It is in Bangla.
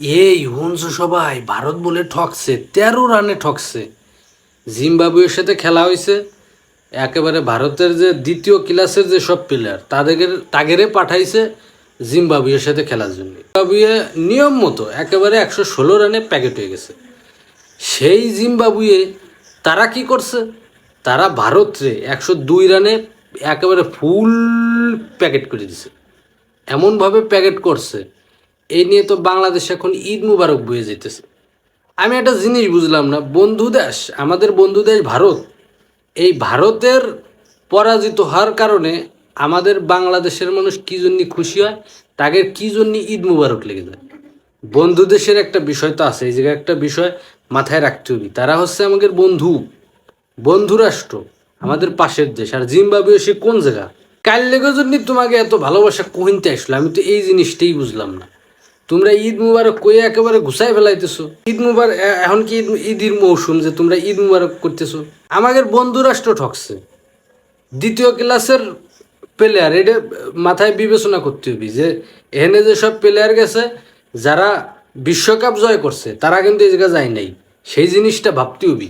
এই হুনস সবাই ভারত বলে ঠকছে, তেরো রানে ঠকছে। জিম্বাবুয়ের সাথে খেলা হয়েছে, একেবারে ভারতের যে দ্বিতীয় ক্লাসের যে সব প্লেয়ার তাদের তাগেরে পাঠাইছে জিম্বাবুয়ের সাথে খেলার জন্য। জিম্বাবুয়ে নিয়ম মতো একেবারে একশো ষোলো রানে প্যাকেট হয়ে গেছে। সেই জিম্বাবুয়ে তারা কি করছে? তারা ভারতরে একশো দুই রানে একেবারে ফুল প্যাকেট করে দিছে। এমনভাবে প্যাকেট করছে এই নিয়ে তো বাংলাদেশ এখন ঈদ মুবারক বয়ে যেতেছে আমি একটা জিনিস বুঝলাম না, বন্ধু দেশ, আমাদের বন্ধু দেশ ভারত, এই ভারতের পরাজিত হওয়ার কারণে আমাদের বাংলাদেশের মানুষ কি জন্য খুশি হয় তাদের কি জন্য ঈদ মুবারক লেগে যায়? বন্ধু দেশের একটা বিষয় তো আছে, এই জায়গায় একটা বিষয় মাথায় রাখতে হবে। তারা হচ্ছে আমাদের বন্ধু বন্ধু রাষ্ট্র, আমাদের পাশের দেশ। আর জিম্বাবুয়ে সে কোন জায়গা? কাল লেগে জন্য তোমাকে এত ভালোবাসা কহিনতে আসলো? আমি তো এই জিনিসটাই বুঝলাম না। তোমরা ঈদ মুবারক কয়ে একেবারে ঘুষাই ফেলাইতেছো? ঈদ মুবারক এ- এখন কি ঈদ ঈদের মৌসুম যে তোমরা ঈদ মুবারক করতেছো? আমাদের বন্ধু রাষ্ট্র ঠকছে। দ্বিতীয় ক্লাসের প্লেয়ার এটা মাথায় বিবেচনা করতে হবে যে এখানে যে সব প্লেয়ার গেছে, যারা বিশ্বকাপ জয় করছে, তারা কিন্তু এই জায়গায় যায় নাই। সেই জিনিসটা ভাবতে হবে।